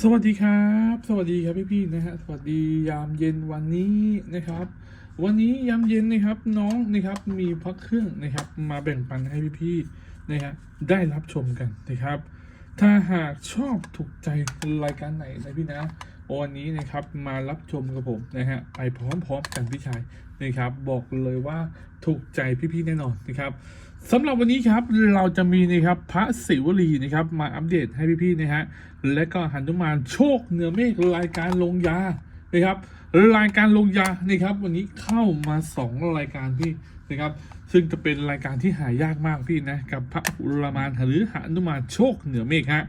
สวัสดีครับ สวัสดีครับพี่ๆนะฮะสวัสดียามเย็นวันนี้นะครับ วันนี้ยามเย็นนะครับน้องนะครับมีพักเครื่องนะครับมาแบ่งปันให้พี่ๆนะฮะได้รับชมกันนะครับ ถ้าหากชอบถูกใจรายการไหนนะพี่นะ วันนี้นะครับมารับชมกับผมนะฮะไปพร้อมๆกันพี่ชายนะครับ บอกเลยว่าถูกใจพี่ๆแน่นอนนะครับสำหรับวันนี้ครับเราจะมีนะครับพระศิวลีนะครับมาอัปเดตให้พี่ๆนะฮะและก็หันุมานโชคเหนือเมฆรายการลงยานะครับรายการลงยานะครับ วันนี้เข้ามาสองรายการพี่นะครับ ซึ่งจะเป็นรายการที่หายากมากพี่นะกับพระอุรมานหรือหันุมานโชคเหนือเมฆฮะ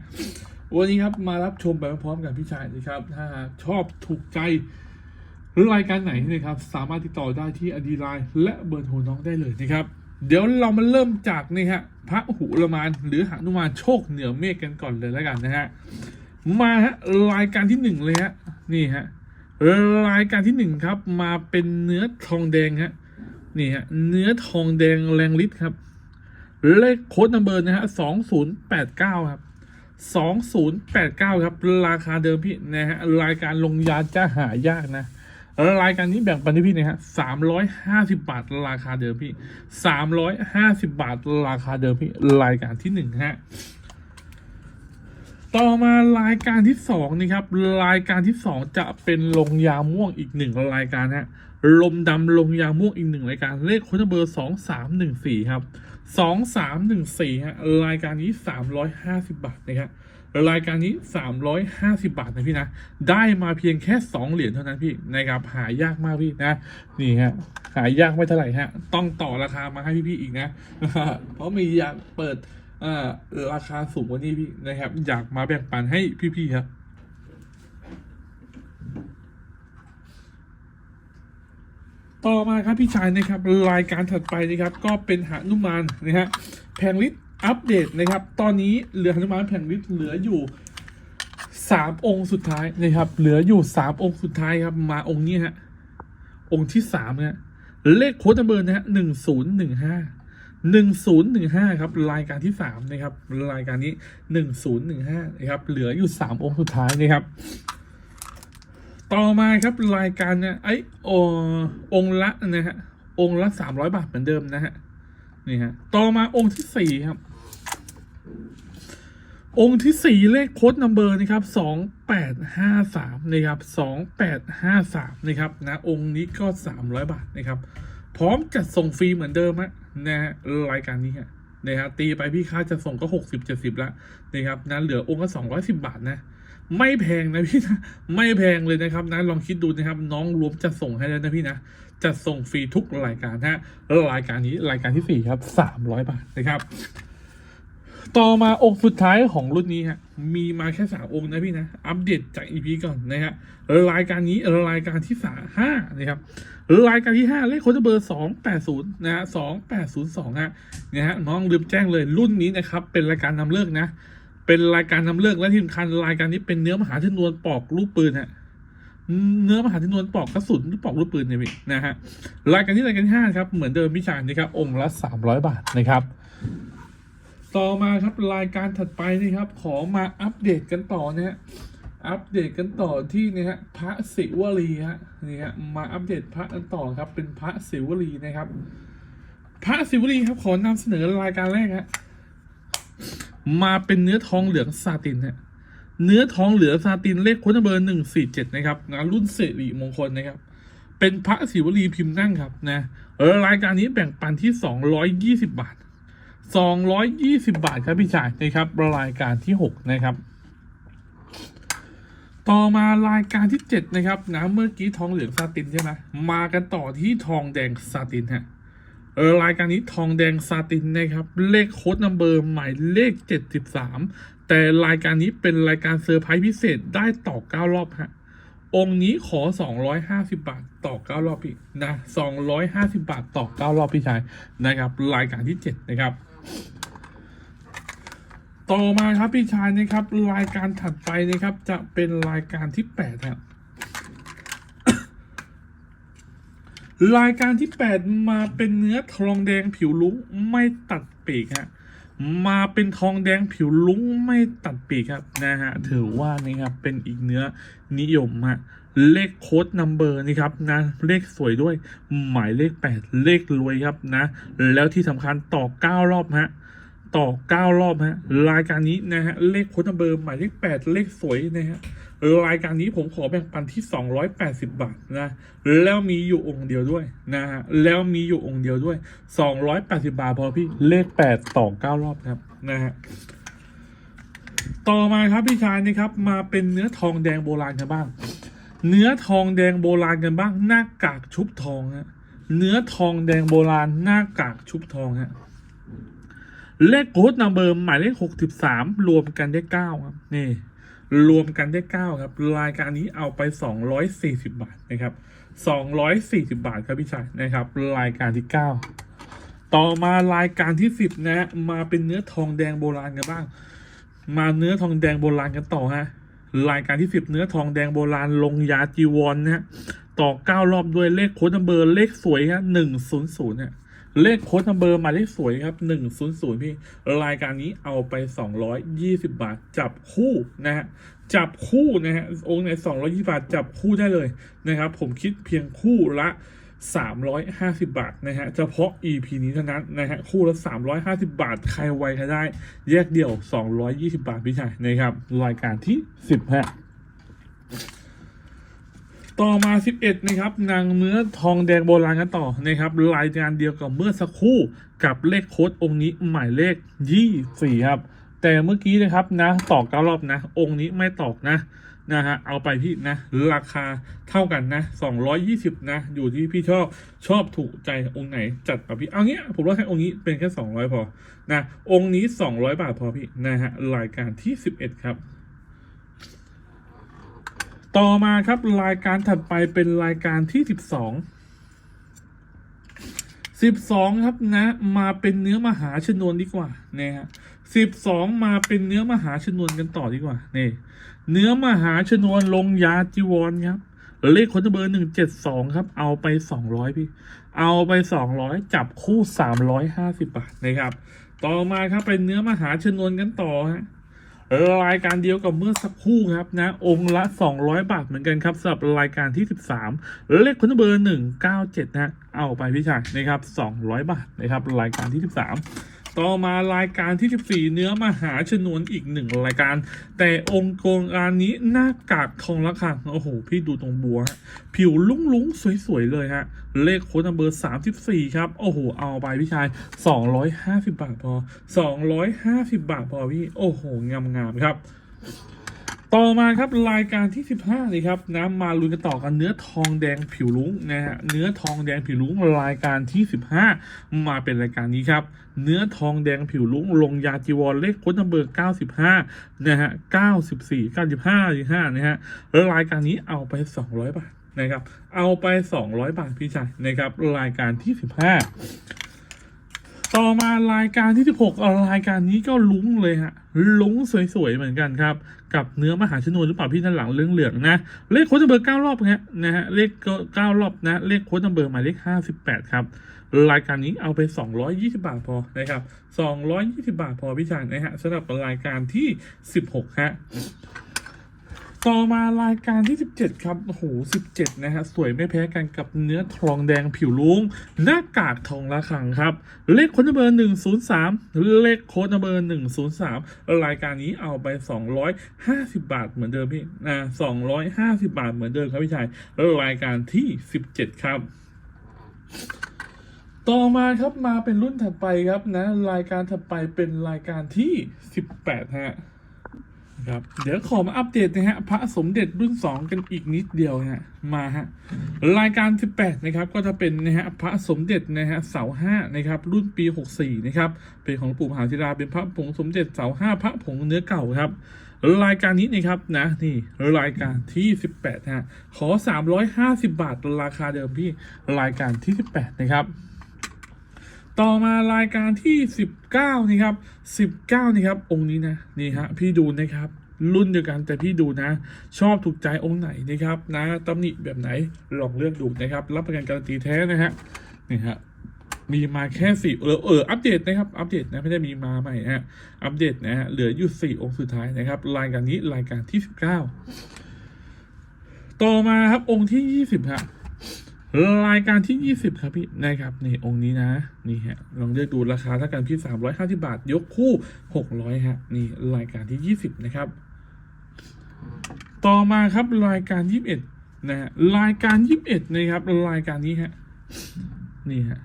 วันนี้ครับมารับชมไปพร้อมกันพี่ชายนะครับ ถ้าชอบถูกใจหรือรายการไหนนะครับ สามารถติดต่อได้ที่อดีไลน์และเบอร์โทรน้องได้เลยนะครับ เดี๋ยวเรามาเริ่มจากนี่ฮะพระหุรมานหรือหนุมานโชคเหนือเมฆกันก่อนเลยแล้วกันนะฮะมาฮะรายการที่หนึ่งเลยฮะนี่ฮะรายการที่หนึ่งครับมาเป็นเนื้อทองแดงฮะนี่ฮะเนื้อทองแดงแรงฤทธิ์ครับเลขโค้ดนัมเบอร์นะฮะสองศูนย์แปดเก้าครับ สองศูนย์แปดเก้าครับ ราคาเดิมพี่นะฮะรายการลงยาจะหายากนะรายการนี้แบ่งปันให้พี่นะฮะสามร้อยห้าสิบบาทราคาเดิมพี่สามร้อยห้าสิบบาทราคาเดิมพี่รายการที่หนึ่งฮะ ต่อมารายการที่สองนี่ครับ รายการที่สองจะเป็นลงยาม่วงอีกหนึ่งรายการฮะ ลมดำลงยาม่วงอีกหนึ่งรายการ เลขค้ดเบอร์สองสามหนึ่งสี่ครับ สองสามหนึ่งสี่ฮะรายการนี้สามร้อยห้าสิบบาทนะครับรายการนี้สามร้อยห้าสิบาทนะพี่นะ ได้มาเพียงแค่สองเหรียญเท่านั้นพี่นะครับหายากมากพี่นะ นี่ฮะหายากไม่เท่าไหร่ฮะ ต้องต่อราคามาให้พี่ๆอีกนะ เพราะมีอยากเปิดอ่าราคาสูงกว่านี้พี่นะครับ อยากมาแบ่งปันให้พี่ๆครับ ต่อมาครับพี่ชายนะครับรายการถัดไปนะครับก็เป็นหนุมานนะฮะแผงลิตอัปเดตนะครับ ตอนนี้เหลือหนุมานแผงลิตเหลืออยู่สามองค์สุดท้ายนะครับ เหลืออยู่สามองค์สุดท้ายครับ มาองค์นี้ฮะองค์ที่สามนะฮะเลขโค้ดเบอร์นะฮะหนึ่งศูนย์หนึ่งห้าหนึ่งศูนย์หนึ่งห้าครับ รายการที่สามนะครับ รายการนี้หนึ่งศูนย์หนึ่งห้านะครับ เหลืออยู่สามองค์สุดท้ายนะครับ ต่อมาครับรายการเนี่ยไอโอองละนะฮะองละสามร้อยบาทเหมือนเดิมนะฮะนี่ฮะต่อมาองค์ที่สี่ครับ องค์ที่สี่เลขโค้ดนัมเบอร์นะครับสองแปดห้าสามนะครับสองแปดห้าสามนะครับนะองค์นี้ก็สามร้อยบาทนะครับ พร้อมจัดส่งฟรีเหมือนเดิมฮะนะฮะรายการนี้ฮะนะฮะตีไปพี่ค่าจะส่งก็หกสิบเจ็ดสิบละนะครับนะเหลือองค์ละสองร้อยสิบบาทนะ ไม่แพงนะพี่นะไม่แพงเลยนะครับนะลองคิดดูนะครับ น้องรวมจะส่งให้แล้วนะพี่นะจะส่งฟรีทุกรายการฮะล้วรายการนี้รายการที่สี่ครับสามร้อยบาทนะครับ ต่อมาองค์สุดท้ายของรุ่นนี้ฮะมีมาแค่สามองค์นะพี่นะ อัปเดตจากอีพีก่อนนะฮะรายการนี้รายการที่สามห้านะครับรายการที่ห้าเลขโค้ดเบอร์สองแปดศูนย์นะฮะสองแปดศูนย์สองฮะเนี่ยฮะน้องลืมแจ้งเลยรุ่นนี้นะครับ เป็นรายการนำเลิกนะ เป็นรายการนำเลิกและที่สำคัญรายการนี้เป็นเนื้อมหาชนวนปอกลูกปืนฮะเนื้อมหาชนวนปอกกระสุนหรือปอกลูกปืนเนี่ยพี่นะฮะรายการที่รายการที่ห้าครับเหมือนเดิมพี่ชายนะครับองค์ละสามร้อยบาทนะครับ ต่อมาครับรายการถัดไปนะครับ ขอมาอัปเดตกันต่อนะฮะอัปเดตกันต่อที่นะฮะพระศิวลีฮะนี่ฮะมาอัปเดตพระกันต่อครับเป็นพระศิวลีนะครับ พระศิวลีครับขอนำเสนอรายการแรกฮะ มาเป็นเนื้อทองเหลืองซาตินฮะเนื้อทองเหลืองซาตินเลขค้ดเบอร์หนึ่งสี่เจ็ดนะครับงานรุ่นเสรีมงคลนะครับ เป็นพระศิวลีพิมพ์นั่งครับนะเออรายการนี้แบ่งปันที่สองร้อยยี่สิบบาทสองร้อยยี่สิบาทครับพี่ชายนะครับรายการที่หกนะครับ ต่อมารายการที่เจ็ดนะครับนะเมื่อกี้ทองเหลืองซาตินใช่ไหมมากันต่อที่ทองแดงซาตินฮะ เออรายการนี้ทองแดงซาตินนะครับ เลขโค้ดนัมเบอร์หมายเลขเจ็ดสิบสามแต่รายการนี้เป็นรายการเซอร์ไพรส์พิเศษได้ต่อเก้ารอบฮะองค์นี้ขอ 250 บาทต่อ 9 รอบพี่นะ250 บาทต่อ 9 รอบพี่ชายนะครับ รายการที่ 7 นะครับ ต่อมาครับพี่ชายนะครับ รายการถัดไปนะครับจะเป็นรายการที่8ครับ รายการที่ 8 มาเป็นเนื้อทองแดงผิวลุ้งไม่ตัดปีกฮะมาเป็นทองแดงผิวลุ้งไม่ตัดปีกครับนะฮะถือว่านี่ครับเป็นอีกเนื้อนิยมฮะเลขโค้ดนัมเบอร์นี่ครับนะเลขสวยด้วย หมายเลข 8 เลขรวยครับนะ แล้วที่สำคัญต่อ 9 รอบฮะต่อ 9 รอบฮะรายการนี้นะฮะเลขโค้ดนัมเบอร์หมายเลข 8 เลขสวยนะฮะ รายการนี้ผมขอแบ่งปันที่ 280 บาทนะแล้วมีอยู่องค์เดียวด้วยนะฮะแล้วมีอยู่องค์เดียวด้วย 280 บาทพอพี่เลข8ต่อ9รอบครับนะฮะต่อมาครับพี่ชายนะครับ มาเป็นเนื้อทองแดงโบราณกันบ้าง เนื้อทองแดงโบราณกันบ้าง หน้ากากชุบทองฮะเนื้อทองแดงโบราณหน้ากากชุบทองฮะเลขโค้ดนัมเบอร์หมายเลขหกสิบสามรวมกันได้เก้าครับนี่ รวมกันได้เก้าครับ รายการนี้เอาไปสองร้อยสี่สิบาทนะครับสองร้อยสี่สิบาทครับพี่ชายนะครับ รายการที่เก้าต่อมารายการที่สิบนะ มาเป็นเนื้อทองแดงโบราณกันบ้าง มาเนื้อทองแดงโบราณกันต่อฮะ รายการที่สิบเนื้อทองแดงโบราณลงยาจีวรนนะฮะ ต่อเก้ารอบด้วยเลขโค้ดนัมเบอร์เลขสวยครับหนึ่งศูนย์ศูนย์ เลขโค้ดนัมเบอร์มาเลขสวยครับหนึ่งศูนย์ศูนย์พี่ รายการนี้เอาไปสองร้อยยี่สิบาท จับคู่นะฮะจับคู่นะฮะองค์ในสองร้อยี่บาท จับคู่ได้เลยนะครับผมคิดเพียงคู่ละสามร้อยห้าสิบาทนะฮะเฉพาะ EP นี้เท่านั้นนะฮะคู่ละสามร้อยห้าสิบาท ใครไวใครได้ แยกเดี่ยวสองร้อยยี่สิบาทพี่ชายนะครับ รายการที่สิบฮะ ต่อมา 11 นะครับนางเนื้อทองแดงโบราณกันต่อนะครับรายการเดียวกับเมื่อสักครู่กับเลขโค้ดองค์นี้หมายเลข 24 ครับ แต่เมื่อกี้นะครับนะตอกเก้ารอบนะ องค์นี้ไม่ตอกนะนะฮะเอาไปพี่นะ ราคาเท่ากันนะ 220 นะ อยู่ที่พี่ชอบชอบถูกใจองค์ไหนจัดมาพี่เอางี้ผมว่าแค่องค์นี้เป็นแค่ 200 พอนะองค์นี้ 200 บาทพอพี่นะฮะรายการที่ 11 ครับ ต่อมาครับรายการถัดไปเป็นรายการที่สิบสองสิบสองครับนะ มาเป็นเนื้อมหาชนวนดีกว่าเนี่ยฮะสิบสองมาเป็นเนื้อมหาชนวนกันต่อดีกว่านี่เนื้อมหาชนวนลงยาจีวรครับเลขคนเบอร์หนึ่งเจ็ดสองครับ เอาไปสองร้อยพี่ เอาไปสองร้อยจับคู่สามร้อยห้าสิบบาทนะครับ ต่อมาครับเป็นเนื้อมหาชนวนกันต่อฮะ รายการเดียวกับเมื่อสักครู่ครับนะ องค์ละ 200 บาทเหมือนกันครับสำหรับรายการที่ 13 เลขคนเบอร์ 197 นะ เอาไปพี่ชายนะครับ 200 บาทนะครับรายการที่ 13 ต่อมารายการที่ 14 เนื้อมหาชนวนอีกหนึ่งรายการ แต่องค์กรอันนี้หน้ากากทองละค่ะโอ้โห พี่ดูตรงบัวฮะผิวลุ้งลุ้งๆสวย ๆ เลยฮะ เลขโค้ดนัมเบอร์ 34 ครับ โอ้โห เอาไปพี่ชาย 250 บาทพอ 250 บาทพอพี่ โอ้โห งาม ๆ ครับ ต่อมาครับรายการที่ 15นี่ครับนะมาลุยกันต่อกันเนื้อทองแดงผิวลุ้งนะฮะเนื้อทองแดงผิวลุ้งรายการที่ 15 มาเป็นรายการนี้ครับ เนื้อทองแดงผิวลุ้งลงยาจีวรเลขโค้ดนัมเบอร์95นะฮะ94 95 95นะฮะแล้วรายการนี้เอาไป 200 บาทนะครับ เอาไป 200 บาทพี่ชายนะครับรายการที่ 15 ต่อมารายการที่ 16รายการนี้ก็ลุ้งเลยฮะ ลุ้งสวยๆ เหมือนกันครับ กับเนื้อมหาชนวนหรือเปล่าพี่ด้านหลังเหลืองๆนะ เลขโค้ดนัมเบอร์9รอบฮะนะฮะ เลขก้ารอบนะ เลขโค้ดนัมเบอร์หมายเลข 58 ครับ รายการนี้เอาไป 220 บาทพอนะครับ 220 บาทพอพี่ชายนะฮะสำหรับรายการที่ 16ฮะ ต่อมารายการที่ 17 ครับ โอ้โห 17 นะฮะ สวยไม่แพ้กันกับเนื้อทองแดงผิวลุง หน้ากากทองระฆังครับ เลขโค้ดนัมเบอร์ 103 เลขโค้ดเบอร์ 103 รายการนี้เอาไป 250 บาทเหมือนเดิมพี่นะ250 บาทเหมือนเดิมครับพี่ชาย แล้วรายการที่ 17 ครับต่อมาครับมาเป็นรุ่นถัดไปครับนะ รายการถัดไปเป็นรายการที่ 18 ฮะ ครับเดี๋ยวขอมาอัปเดตนะฮะพระสมเด็จรุ่น 2 กันอีกนิดเดียวฮะมาฮะรายการ 18 นะครับ ก็จะเป็นนะฮะพระสมเด็จนะฮะเสาห้านะครับรุ่นปี 64 นะครับเป็นของปู่มหาธิราเป็นพระผงสมเด็จเสาห้าพระผงเนื้อเก่าครับรายการนี้นะครับนะนี่รายการที่ 18ฮะขอ 350 บาทราคาเดิมพี่รายการที่ 18 นะครับ ต่อมารายการที่ 19 นี่ครับ 19 นี่ครับ องค์นี้นะนี่ฮะพี่ดูนะครับรุ่นเดียวกันแต่พี่ดูนะ ชอบถูกใจองค์ไหนนะครับนะตำหนิแบบไหนลองเลือกดูนะครับ รับประกันการันตีแท้นะฮะนี่ฮะมีมาแค่สี่เออเอออัปเดตนะครับอัปเดตนะไม่ได้มีมาใหม่ฮะอัปเดตนะฮะเหลืออยู่สี่องค์สุดท้ายนะครับ รายการนี้รายการที่สิบเก้าต่อมาครับองค์ที่ยี่สิบครับ รายการที่ยี่สิบครับพี่นะครับนี่องค์นี้นะ นี่ฮะ ลองเลือกดูราคาถ้ากันพี่สามร้อยห้าสิบาท ยกคู่หกร้อยฮะ นี่รายการที่ยี่สิบนะครับ ต่อมาครับรายการยี่สิบเอ็ดนะฮะรายการยี่สิบเอ็ดนะครับ รายการนี้ฮะ นี่ฮะ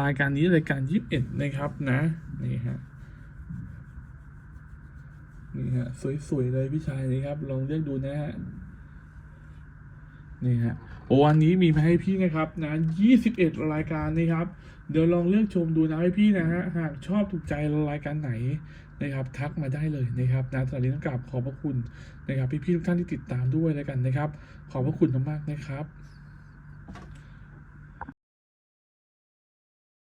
รายการนี้รายการยี่สิบเอ็ดนะครับนะ นี่ฮะ นี่ฮะ สวยๆเลยพี่ชายนี่ครับ ลองเลือกดูนะฮะ นี่ฮะโอ้วันนี้มีมาให้พี่นะครับนะยี่สิบเอ็ดรายการนี่ครับ เดี๋ยวลองเลือกชมดูนะให้พี่นะฮะหากชอบถูกใจรายการไหนนะครับทักมาได้เลยนะครับนะตอนนี้ต้องกราบขอบพระคุณนะครับพี่ๆทุกท่านที่ติดตามด้วยแล้วกันนะครับ ขอบพระคุณมากๆนะครับ